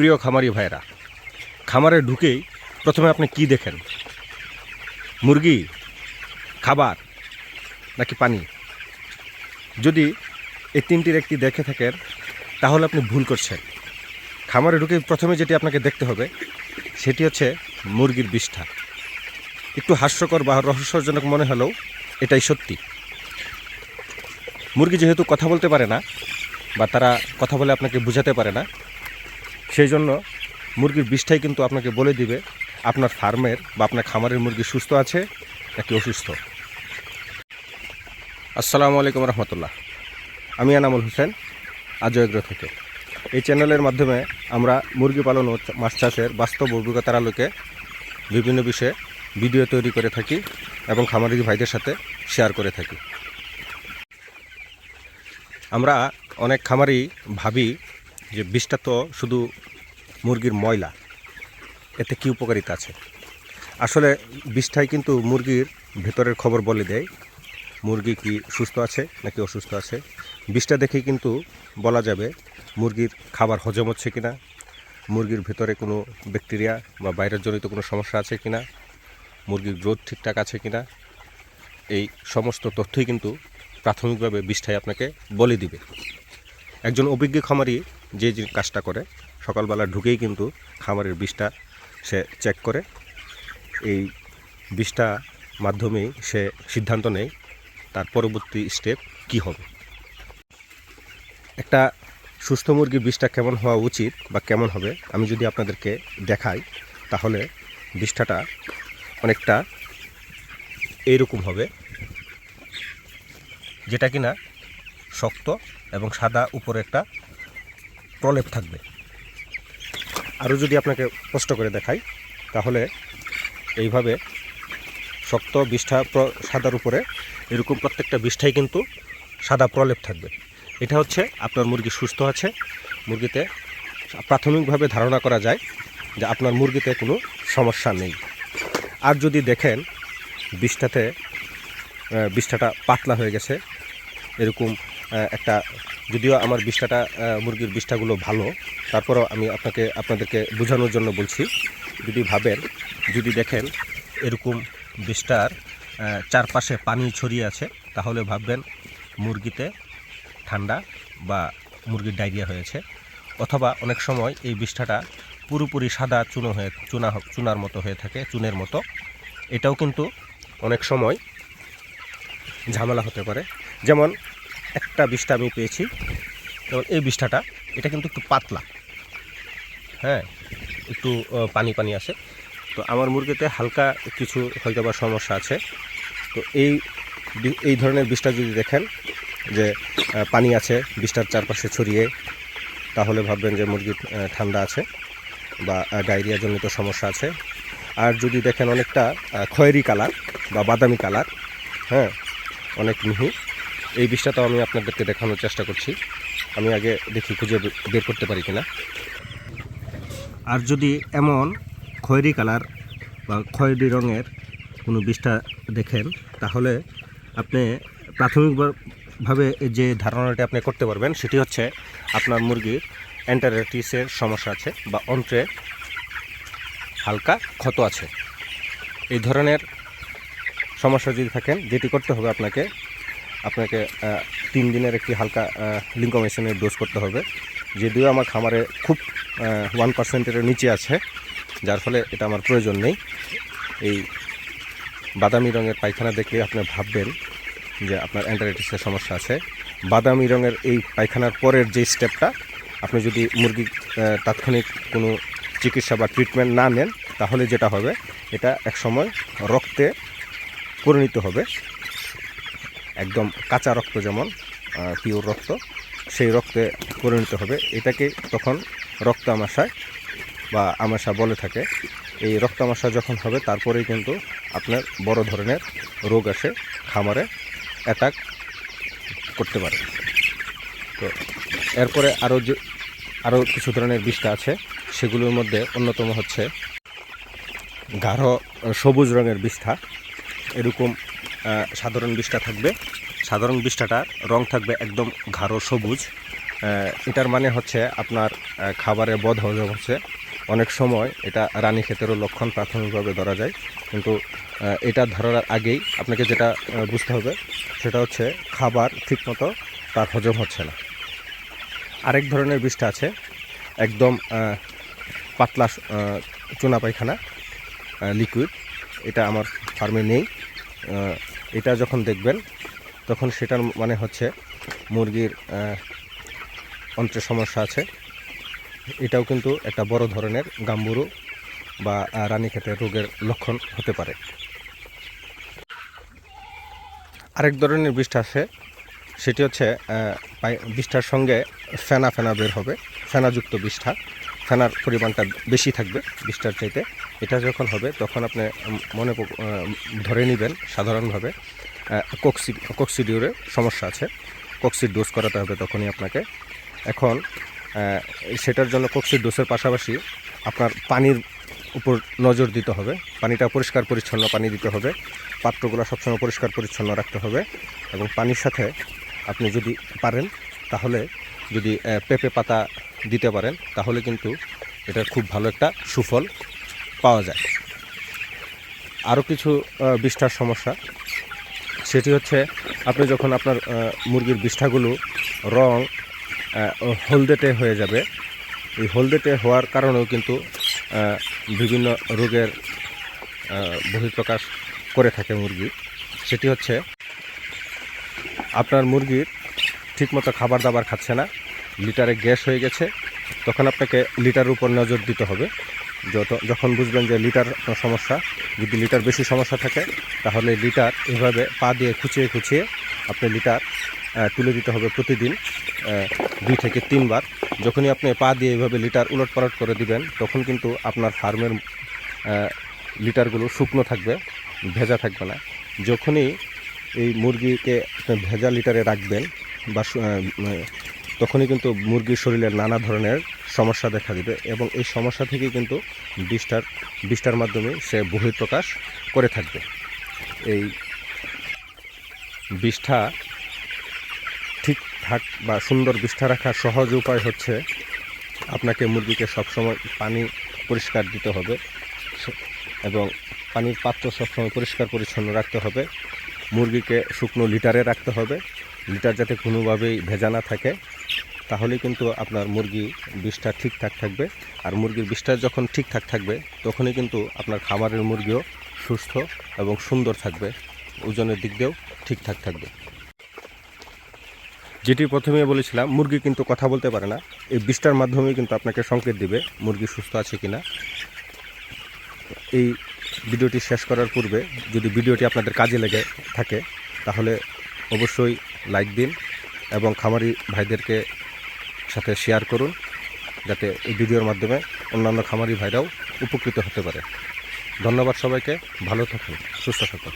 প্রিয় খামারি ভাইরা খামারে ঢুকেই প্রথমে আপনি কি দেখেন? মুরগি, খাবার নাকি পানি? যদি এই তিনটির একটি দেখে থাকেন, তাহলে আপনি ভুল করছেন। খামারে ঢুকে প্রথমে যেটি আপনাকে দেখতে হবে, সেটি হচ্ছে মুরগির বিষ্ঠা। একটু হাস্যকর বা রহস্যজনক মনে হলেও এটাই সত্যি। মুরগি যেহেতু কথা বলতে পারে না, বা তারা কথা বলে আপনাকে বোঝাতে পারে না সেই জন্য মুরগির বিষটাই কিন্তু আপনাকে বলে দিবে, আপনার ফার্মের বা আপনার খামারের মুরগি সুস্থ আছে নাকি অসুস্থ। আসসালামু আলাইকুম রহমতুল্লাহ। আমি এনামুল হোসেন আজয়গ্র থেকে। এই চ্যানেলের মাধ্যমে আমরা মুরগি পালন ও মাছ চাষের বাস্তব অভিজ্ঞতার আলোকে বিভিন্ন বিষয়ে ভিডিও তৈরি করে থাকি এবং খামারি ভাইদের সাথে শেয়ার করে থাকি। আমরা অনেক খামারি ভাবি যে বিষটা তো শুধু মুরগির ময়লা, এতে কী উপকারিতা আছে? আসলে বিষটাই কিন্তু মুরগির ভেতরের খবর বলে দেয়। মুরগি কি সুস্থ আছে নাকি অসুস্থ আছে? বিষটা দেখেই কিন্তু বলা যাবে মুরগির খাবার হজম হচ্ছে কিনা, মুরগির ভেতরে কোনো ব্যাকটেরিয়া বা বাইরের জনিত কোনো সমস্যা আছে কিনা, মুরগির গ্রোথ ঠিকঠাক আছে কিনা, এই সমস্ত তথ্যই কিন্তু প্রাথমিকভাবে বিষটাই আপনাকে বলে দিবে। একজন অভিজ্ঞ খামারি যে যে কাজটা করে, সকালবেলা ঢুকেই কিন্তু খামারের বিষটা সে চেক করে। এই বিষটা মাধ্যমেই সে সিদ্ধান্ত নেয় তার পরবর্তী স্টেপ কি হবে। একটা সুস্থ মুরগির বিষটা কেমন হওয়া উচিত বা কেমন হবে, আমি যদি আপনাদেরকে দেখাই, তাহলে বিষ্ঠাটা অনেকটা এইরকম হবে, যেটা কিনা শক্ত এবং সাদা উপরে একটা প্রলেপ থাকবে। আরও যদি আপনাকে স্পষ্ট করে দেখাই, তাহলে এইভাবে শক্ত বিষ্ঠা সাদার উপরে এরকম প্রত্যেকটা বিষ্ঠাই কিন্তু সাদা প্রলেপ থাকবে। এটা হচ্ছে আপনার মুরগি সুস্থ আছে, মুরগিতে প্রাথমিকভাবে ধারণা করা যায় যে আপনার মুরগিতে কোনো সমস্যা নেই। আর যদি দেখেন বিষ্ঠাতে বিষ্ঠাটা পাতলা হয়ে গেছে, এরকম একটা যদিও আমার বিষ্ঠাটা মুরগির বিষ্ঠাগুলো ভালো, তারপরও আমি আপনাকে, আপনাদেরকে বোঝানোর জন্য বলছি, যদি ভাবেন, যদি দেখেন এরকম বিষ্ঠার চারপাশে পানি ছড়িয়ে আছে, তাহলে ভাববেন মুরগিতে ঠান্ডা বা মুরগির ডায়রিয়া হয়েছে, অথবা অনেক সময় এই বিষ্ঠাটা পুরোপুরি সাদা চুনো হয়ে, চুনা চুনার মতো হয়ে থাকে, চুনের মতো। এটাও কিন্তু অনেক সময় ঝামেলা হতে পারে। যেমন একটা বিষ্ঠা আমি পেয়েছি। যেমন এই বিষ্ঠাটা এটা কিন্তু একটু পাতলা। হ্যাঁ একটু পানি পানি আছে তো আমার মুরগিতে হালকা কিছু হয়তো বা সমস্যা আছে। তো এই এই ধরনের বিষটা যদি দেখেন যে পানি আছে, বিষটার চারপাশে ছড়িয়ে, তাহলে ভাববেন যে মুরগির ঠান্ডা আছে বা ডায়রিয়া জনিত সমস্যা আছে। আর যদি দেখেন অনেকটা খয়েরি কালার বা বাদামি কালার হ্যাঁ অনেক মিহি এই বিষটাও আমি আপনাদেরকে দেখানোর চেষ্টা করছি। আমি আগে দেখি খুঁজে বের করতে পারি কিনা। আর যদি এমন খয়েরি কালার বা খয়েরি রঙের কোনো বিষটা দেখেন, তাহলে আপনি প্রাথমিকভাবে যে ধারণাটি আপনি করতে পারবেন, সেটি হচ্ছে আপনার মুরগির অ্যান্টারাইটিসের সমস্যা আছে বা অন্ত্রে হালকা ক্ষত আছে। এই ধরনের সমস্যা যদি থাকেন, যেটি করতে হবে আপনাকে আপনাকে তিন দিনের একটি হালকা লিঙ্কোমেশনের ডোজ করতে হবে। যদিও আমার খামারে খুব ওয়ান পার্সেন্টের নিচে আছে, যার ফলে এটা আমার প্রয়োজন নেই। এই বাদামি রঙের পায়খানা দেখলে আপনি ভাববেন যে আপনার অ্যান্টারাইটিসের সমস্যা আছে। বাদামি রঙের এই পায়খানার পরের যে স্টেপটা আপনি যদি মুরগি তাৎক্ষণিক কোনো চিকিৎসা বা ট্রিটমেন্ট না নেন, তাহলে যেটা হবে, এটা একসময় রক্তে পরিণত হবে। একদম কাঁচা রক্ত যেমন পিওর রক্ত, সেই রক্তে পরিণত হবে। এটাকে তখন রক্ত আমাশায় বা আমাশা বলে থাকে। এই রক্ত আমাশা যখন হবে, তারপরেই কিন্তু আপনার বড় ধরনের রোগ আসে, খামারে অ্যাটাক করতে পারে। তো এরপরে আরও যে, আরও কিছু ধরনের বিষটা আছে, সেগুলোর মধ্যে অন্যতম হচ্ছে গাঢ় সবুজ রঙের বিষ্ঠা। এরকম সাধারণ বিষ্ঠা থাকবে। সাধারণ বিষ্ঠাটার রং থাকবে একদম গাঢ় সবুজ। এটার মানে হচ্ছে আপনার খাবারে বদ হজম হচ্ছে। অনেক সময় এটা রানী ক্ষেতেরও লক্ষণ প্রাথমিকভাবে ধরা যায়। কিন্তু এটা ধরার আগেই আপনাকে যেটা বুঝতে হবে, সেটা হচ্ছে খাবার ঠিকমতো তার হজম হচ্ছে না। আরেক ধরনের বিষটা আছে, একদম পাতলা চুনা পায়খানা লিকুইড এটা আমার ফার্মে নেই। এটা যখন দেখবেন, তখন সেটার মানে হচ্ছে মুরগির অন্ত্রের সমস্যা আছে। এটাও কিন্তু একটা বড় ধরনের গাম্বুরু বা রানীক্ষেতের রোগের লক্ষণ হতে পারে। আরেক ধরনের বিষ্ঠা আছে, সেটি হচ্ছে বিষ্ঠার সঙ্গে ফেনা ফেনা বের হবে, ফেনাযুক্ত বিষ্ঠা। ফেনার পরিমাণটা বেশি থাকবে বিষ্ঠার চাইতে। এটা যখন হবে, তখন আপনি মনে ধরে নেবেন সাধারণভাবে কক্সি কক্সিডিউরের সমস্যা আছে। কক্সিড ডোজ করাতে হবে তখনই আপনাকে। এখন সেটার জন্য কক্সিড ডোজের পাশাপাশি আপনার পানির উপর নজর দিতে হবে। পানিটা পরিষ্কার পরিচ্ছন্ন পানি দিতে হবে। পাত্রগুলো সবসময় পরিষ্কার পরিচ্ছন্ন রাখতে হবে এবং পানির সাথে আপনি যদি পারেন, তাহলে যদি পেঁপে পাতা দিতে পারেন, তাহলে কিন্তু এটার খুব ভালো একটা সুফল পাওয়া যায়। আরও কিছু বিষ্ঠার সমস্যা। সেটি হচ্ছে, আপনি যখন আপনার মুরগির বিষ্ঠাগুলো রং হলদেটে হয়ে যাবে, এই হলদেটে হওয়ার কারণেও কিন্তু বিভিন্ন রোগের বহিঃপ্রকাশ করে থাকে মুরগি। সেটি হচ্ছে, আপনার মুরগির ঠিকমতো খাবার দাবার খাচ্ছে না লিটারে গ্যাস হয়ে গেছে, তখন আপনাকে লিটারের উপর নজর দিতে হবে। যত যখন বুঝবেন যে লিটার সমস্যা, যদি লিটার বেশি সমস্যা থাকে, তাহলে লিটার এভাবে পা দিয়ে খুঁচিয়ে খুঁচিয়ে আপনি লিটার তুলে দিতে হবে প্রতিদিন দুই থেকে তিনবার। যখনই আপনি পা দিয়ে এভাবে লিটার উলট পালট করে দিবেন, তখন কিন্তু আপনার ফার্মের লিটারগুলো শুকনো থাকবে, ভেজা থাকবে না। যখনই এই মুরগিকে ভেজা লিটারে রাখবেন বা তখনই কিন্তু মুরগির শরীরে নানা ধরনের সমস্যা দেখা দিবে এবং এই সমস্যা থেকে কিন্তু বিষটার বিষটার মাধ্যমে সে বহিঃপ্রকাশ করে থাকবে। এই বিষ্ঠা ঠিকঠাক বা সুন্দর বিষ্ঠা রাখার সহজ উপায় হচ্ছে আপনাকে মুরগিকে সবসময় পানি পরিষ্কার দিতে হবে এবং পানির পাত্র সবসময় পরিষ্কার পরিচ্ছন্ন রাখতে হবে। মুরগিকে শুকনো লিটারে রাখতে হবে। লিটার যাতে কোনোভাবেই ভেজা না থাকে। তাহলে কিন্তু আপনার মুরগি বিষটা ঠিকঠাক থাকবে। আর মুরগির বিষটা যখন ঠিকঠাক থাকবে, তখনই কিন্তু আপনার খামারের মুরগিও সুস্থ এবং সুন্দর থাকবে। ওজনের দিক দিয়েও ঠিকঠাক থাকবে। যেটি প্রথমে বলেছিলাম, মুরগি কিন্তু কথা বলতে পারে না। এই বিষটার মাধ্যমেই কিন্তু আপনাকে সংকেত দিবে মুরগি সুস্থ আছে কি না এই ভিডিওটি শেষ করার পূর্বে যদি ভিডিওটি আপনাদের কাজে লেগে থাকে, তাহলে অবশ্যই লাইক দিন এবং খামারি ভাইদেরকে সাথে শেয়ার করুন, যাতে এই ভিডিওর মাধ্যমে অন্যান্য খামারি ভাইরাও উপকৃত হতে পারে। ধন্যবাদ সবাইকে, ভালো থাকুন, সুস্থ থাকুন।